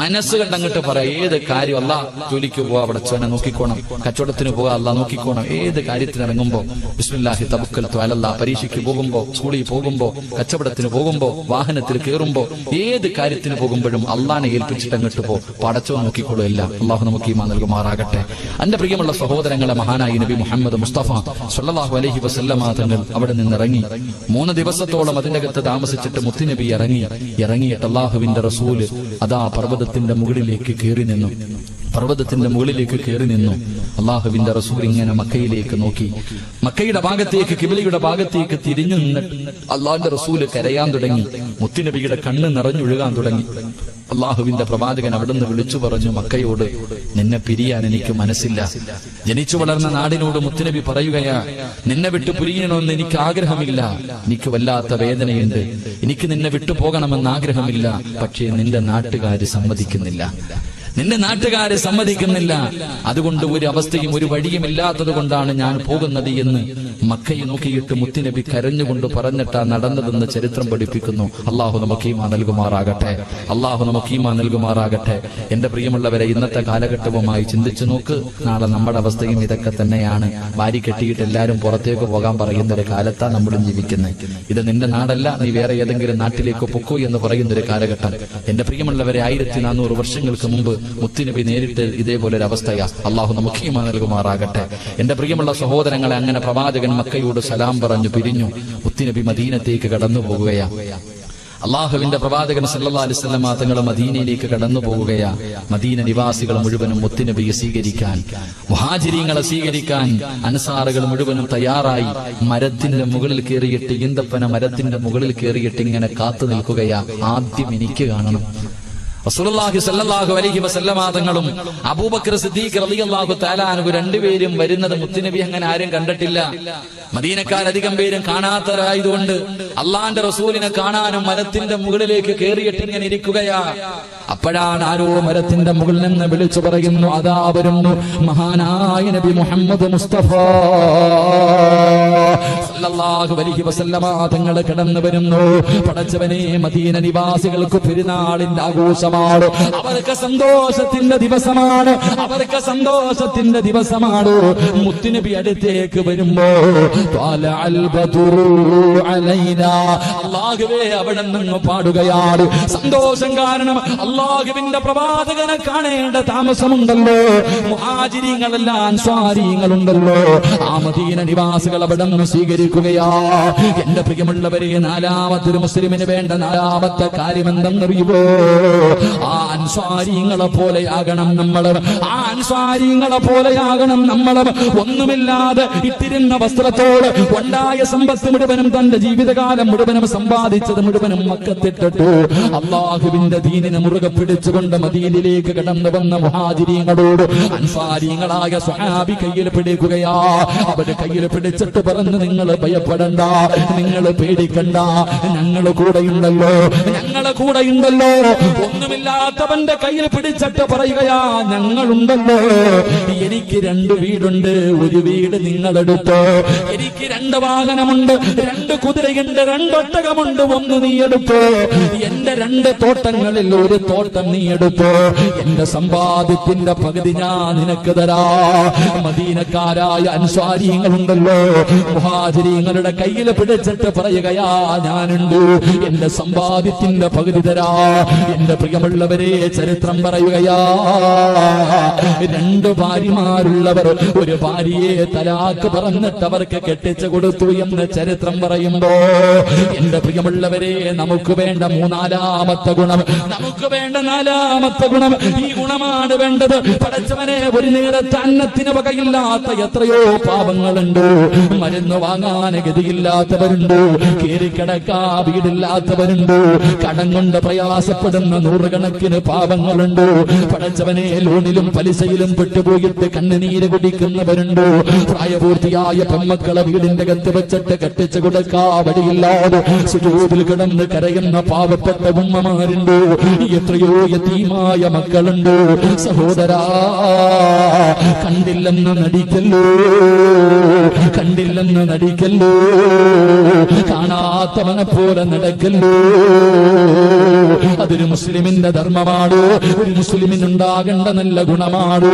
[SPEAKER 1] മനസ്സുകൊണ്ട് അങ്ങോട്ട് പറ ഏത് കാര്യം അല്ല ജോലിക്ക് പോവാ അവിടെ ചോനെ നോക്കിക്കോണം. കച്ചവടത്തിന് പോവാ അല്ല നോക്കിക്കോണം. ഏത് കാര്യത്തിന് ഇറങ്ങുമ്പോ ബിസ്മില്ലാഹി തബുക്കൽ ത്വാലല്ല പരീക്ഷയ്ക്ക് പോകുമ്പോ സ്കൂളിൽ പോകുമ്പോ കച്ചവടത്തിന് പോകുമ്പോ വാഹനത്തിൽ കയറുമ്പോ ഏത് കാര്യത്തിന് പോകുമ്പോഴും അള്ളാനെ ഏൽപ്പിച്ചിട്ട് അങ്ങോട്ട് പോ. പടച്ചോ നോക്കിക്കോളൂ എല്ലാം. അള്ളാഹു നമുക്ക് ഈ നൽകുമാറാകട്ടെ എന്റെ പ്രിയമുള്ള സഹോദരങ്ങളെ മഹാനായി നബി മുഹമ്മദ് മുസ്തഫ സല്ലല്ലാഹു അലൈഹി വസല്ലമ തങ്ങൾ അവിടെ നിന്ന് ഇറങ്ങി മൂന്ന് ദിവസത്തോളം അതിന്റെ അകത്ത് താമസിച്ചിട്ട് മുത്തുനബി ഇറങ്ങി ഇറങ്ങിയിട്ട് അള്ളാഹുവിന്റെ റസൂൽ അതാ പർവതത്തിന്റെ മുകളിലേക്ക് കയറി നിന്നു. പർവതത്തിന്റെ മുകളിലേക്ക് കയറി നിന്നു. അള്ളാഹുവിന്റെ റസൂൽ ഇങ്ങനെ മക്കയിലേക്ക് നോക്കി. മക്കയുടെ ഭാഗത്തേക്ക് കിബിലിയുടെ ഭാഗത്തേക്ക് തിരിഞ്ഞു നിന്നിട്ട് അള്ളാഹിന്റെ റസൂൽ കരയാൻ തുടങ്ങി. മുത്തുനബിയുടെ കണ്ണ് നിറഞ്ഞൊഴുകാൻ തുടങ്ങി. അള്ളാഹുവിന്റെ പ്രവാചകൻ അവിടുന്ന് വിളിച്ചു പറഞ്ഞു മക്കയോട് നിന്നെ പിരിയാൻ എനിക്ക് മനസ്സില്ല. ജനിച്ചു വളർന്ന നാടിനോട് മുത്തുനബി പറയുകയാ നിന്നെ വിട്ടു പിരിയണമെന്ന് എനിക്ക് ആഗ്രഹമില്ല. എനിക്ക് വല്ലാത്ത വേദനയുണ്ട്. എനിക്ക് നിന്നെ വിട്ടു പോകണമെന്ന് ആഗ്രഹമില്ല. പക്ഷേ നിന്റെ നാട്ടുകാർ സമ്മതിക്കുന്നില്ല. നിന്റെ നാട്ടുകാരെ സമ്മതിക്കുന്നില്ല. അതുകൊണ്ട് ഒരു അവസ്ഥയും ഒരു വഴിയും ഇല്ലാത്തത് കൊണ്ടാണ് ഞാൻ പോകുന്നത് എന്ന് മക്കയെ നോക്കിയിട്ട് മുത്തുനബി കരഞ്ഞുകൊണ്ട് പറഞ്ഞിട്ടാ നടന്നതെന്ന് ചരിത്രം പഠിപ്പിക്കുന്നു. അള്ളാഹു നമുക്ക് ഈമാ നൽകുമാറാകട്ടെ. അള്ളാഹു നമുക്ക് ഈമാ നൽകുമാറാകട്ടെ. എന്റെ പ്രിയമുള്ളവരെ ഇന്നത്തെ കാലഘട്ടവുമായി ചിന്തിച്ചു നോക്ക്. നാളെ നമ്മുടെ അവസ്ഥയും ഇതൊക്കെ തന്നെയാണ്. വാരി കെട്ടിയിട്ട് എല്ലാവരും പുറത്തേക്ക് പോകാൻ പറയുന്ന ഒരു കാലത്താണ് നമ്മളും ജീവിക്കുന്നത് ഇത് നിന്റെ നാടല്ല നീ വേറെ ഏതെങ്കിലും നാട്ടിലേക്ക് പൊക്കോ എന്ന് പറയുന്ന ഒരു കാലഘട്ടം. എന്റെ പ്രിയമുള്ളവരെ ആയിരത്തി നാനൂറ് വർഷങ്ങൾക്ക് മുമ്പ് മുത്തുനബി നേരിട്ട് ഇതേപോലെ ഒരു അവസ്ഥയാ അള്ളാഹു നമുക്ക് ഈമാ നൽകുമാറാകട്ടെ. എന്റെ പ്രിയമുള്ള സഹോദരങ്ങളെ അങ്ങനെ പ്രവാചകൻ മക്കയോട് സലാം പറഞ്ഞു പിരിഞ്ഞു മുത്തുനബി മദീനത്തേക്ക് കടന്നു പോകുകയാ അള്ളാഹുവിന്റെ പ്രവാചകൻ അലൈഹി വസല്ലം തങ്ങൾ മദീനയിലേക്ക് കടന്നു പോവുകയാ മദീന നിവാസികൾ മുഴുവനും മുത്തുനബിയെ സ്വീകരിക്കാൻ മുഹാജിരീങ്ങളെ സ്വീകരിക്കാൻ അൻസാറുകൾ മുഴുവനും തയ്യാറായി. മരത്തിന്റെ മുകളിൽ കയറിയിട്ട് ഈന്തപ്പന മരത്തിന്റെ മുകളിൽ കയറിയിട്ട് ഇങ്ങനെ കാത്തു നിൽക്കുകയാ. ആദ്യം എനിക്ക് കാണണം. റസൂലുള്ളാഹി സല്ലല്ലാഹു അലൈഹി വസല്ലമ തങ്ങളും അബൂബക്കർ സിദ്ദീഖ് റളിയല്ലാഹു തആല അൻഹു രണ്ടുപേരും വരുന്നത് മുത്തുനബി അങ്ങനെ ആരും കണ്ടിട്ടില്ല. മദീനക്കാരധികം പേരും കാണാത്തവരായതുകൊണ്ട് അള്ളാന്റെ റസൂലിനെ കാണാനും മരത്തിന്റെ മുകളിലേക്ക് കയറിയിട്ട് ഇങ്ങനെ ഇരിക്കുകയാ. അപ്പോഴാണ് ആരോ മരത്തിന്റെ മുകളിൽ നിന്ന് വിളിച്ചു പറയുന്നു അതാ വരുന്നു മഹാനായ നബി മുഹമ്മദ് മുസ്തഫ. സല്ലല്ലാഹു അലൈഹി വസല്ലമ തങ്ങൾ കടന്നു വരുന്നു. പടച്ചവനെ മദീന നിവാസികൾക്ക് പെരുന്നാളിന്റെ ആഘോഷമാണ് അവർക്ക് സന്തോഷത്തിന്റെ ദിവസമാണ്. അവർക്ക് സന്തോഷത്തിന്റെ ദിവസമാണ്. മുത്തുനബി അടുത്തേക്ക് വരുമ്പോ അള്ളാഹുവേ അവിടെ നിന്ന് പാടുകയാണ്. സന്തോഷം കാരണം അള്ളാഹുവിന്റെ പ്രവാചകനെ കാണേണ്ട താമസമുണ്ടല്ലോ. മുഹാജിരിങ്ങളെല്ലാം സ്വാരിങ്ങളുണ്ടല്ലോ. ആ മദീന നിവാസികൾ അവിടെ നിന്ന് സ്വീകരിക്കുകയാ. എന്റെ പ്രിയമുള്ളവരെ നാലാമത്തെ ഒരു മുസ്ലിമിന് വേണ്ട നാലാമത്തെ കാര്യം എന്തെന്നറിയുമോ ആ അൻസ്വാരിങ്ങളെ പോലെയാകണം നമ്മൾ. ആ അൻസ്വാരിങ്ങളെ പോലെയാകണം നമ്മൾ. ഒന്നുമില്ലാതെ ഇട്ടിരുന്ന വസ്ത്രത്തോട് ഉണ്ടായ സമ്പത്ത് മുഴുവനും തന്റെ ജീവിതകാലം മുഴുവനും സമ്പാദിച്ചത് മുഴുവനും മക്കത്തിട്ടിട്ടു. അള്ളാഹുവിന്റെ ദീനിനെ മുറുകെ പിടിച്ചുകൊണ്ട് മദീനിലേക്ക് കടന്നു വന്ന മുഹാജിരിങ്ങളോട് അൻസാരിങ്ങളായ സ്വഹാബി കയ്യിൽ പിടിക്കുകയാ. അവർ കയ്യിൽ പിടിച്ചിട്ട് പറഞ്ഞു നിങ്ങൾ ഭയപ്പെടണ്ട നിങ്ങൾ പേടിക്കണ്ട. ഞങ്ങൾ കൂടെയുണ്ടല്ലോ ഞങ്ങൾ കൂടെയുണ്ടല്ലോ. ഒന്നുമില്ലാത്തവന്റെ കയ്യിൽ പിടിച്ചിട്ട് പറയുകയാ ഞങ്ങളുണ്ടല്ലോ. എനിക്ക് രണ്ട് വീടുണ്ട്. ഒരു വീട് നിങ്ങളെടുത്തോ? എനിക്ക് രണ്ട് വാഹനമുണ്ട്. രണ്ട് കുതിരയുണ്ട്. രണ്ടൊട്ടകമുണ്ട് ഒന്ന് നീ എടുത്തോ? എന്റെ രണ്ട് തോട്ടങ്ങളിൽ ഒരു തോട്ടം നീ എടുത്തോ? എന്റെ സമ്പാദ്യത്തിന്റെ പകുതി ഞാൻ നിനക്ക് തരാ. മദീനക്കാരായ അൻസ്വാരിങ്ങളുണ്ടല്ലോ മുഹാചര്യങ്ങളുടെ കയ്യിൽ പിടിച്ചിട്ട് പറയുകയാ ഞാനുണ്ട്. എന്റെ സമ്പാദ്യത്തിന്റെ പകുതി തരാ. എന്റെ പ്രിയമുള്ളവരെ ചരിത്രം പറയുകയാ. രണ്ട് ഭാര്യമാരുള്ളവർ ഒരു ഭാര്യയെ തലാക്ക് പറഞ്ഞിട്ട് അവർക്ക് കെട്ടിച്ചു കൊടുത്തു എന്ന് ചരിത്രം പറയുമ്പോ എന്റെ പ്രിയമുള്ളവരെ നമുക്ക് വേണ്ട മൂന്നാലാമത്തെ ഗുണം നമുക്ക് വേണ്ട നാലാമത്തെ ഗുണം. ഈ ഗുണമാണ് വേണ്ടത്. പടച്ചവനെ ഒരു നേരത്തെ അന്നത്തിന് വകയില്ലാത്ത എത്രയോ പാപങ്ങളുണ്ട്. മരുന്ന് വാങ്ങാൻ ഗതിയില്ലാത്തവരുണ്ട്. കേറിക്കിടക്കാ വീടില്ലാത്തവരുണ്ട്. കടം കൊണ്ട് പ്രയാസപ്പെടുന്ന നൂറുകണക്കിന് പാപങ്ങളുണ്ട്? പടച്ചവനെ ലോണിലും പലിശയിലും പെട്ടുപോയിട്ട് കണ്ണുനീര് കുടിക്കുന്നവരുണ്ട്? പ്രായപൂർത്തിയായ പെമ്മക്കളെ വീടിന്റെ കത്ത് വെച്ചിട്ട് കെട്ടിച്ചു കൊടുക്കാ വഴിയില്ലാതെ കിടന്ന് കരയുന്ന പാവപ്പെട്ട ഉമ്മമാരുണ്ട്? എത്രയോ യതീമായ മക്കളുണ്ട്? സഹോദരാ കണ്ടില്ലെന്ന് നടിക്കല്ലോ? കണ്ടില്ലെന്ന് നടിക്കല്ലോ? കാണാത്തവനെ പോലെ നടക്കല്ലോ? അതൊരു മുസ്ലിമിന്റെ ധർമ്മമാണ്. ഒരു മുസ്ലിമിനുണ്ടാകേണ്ട നല്ല ഗുണമാണ്.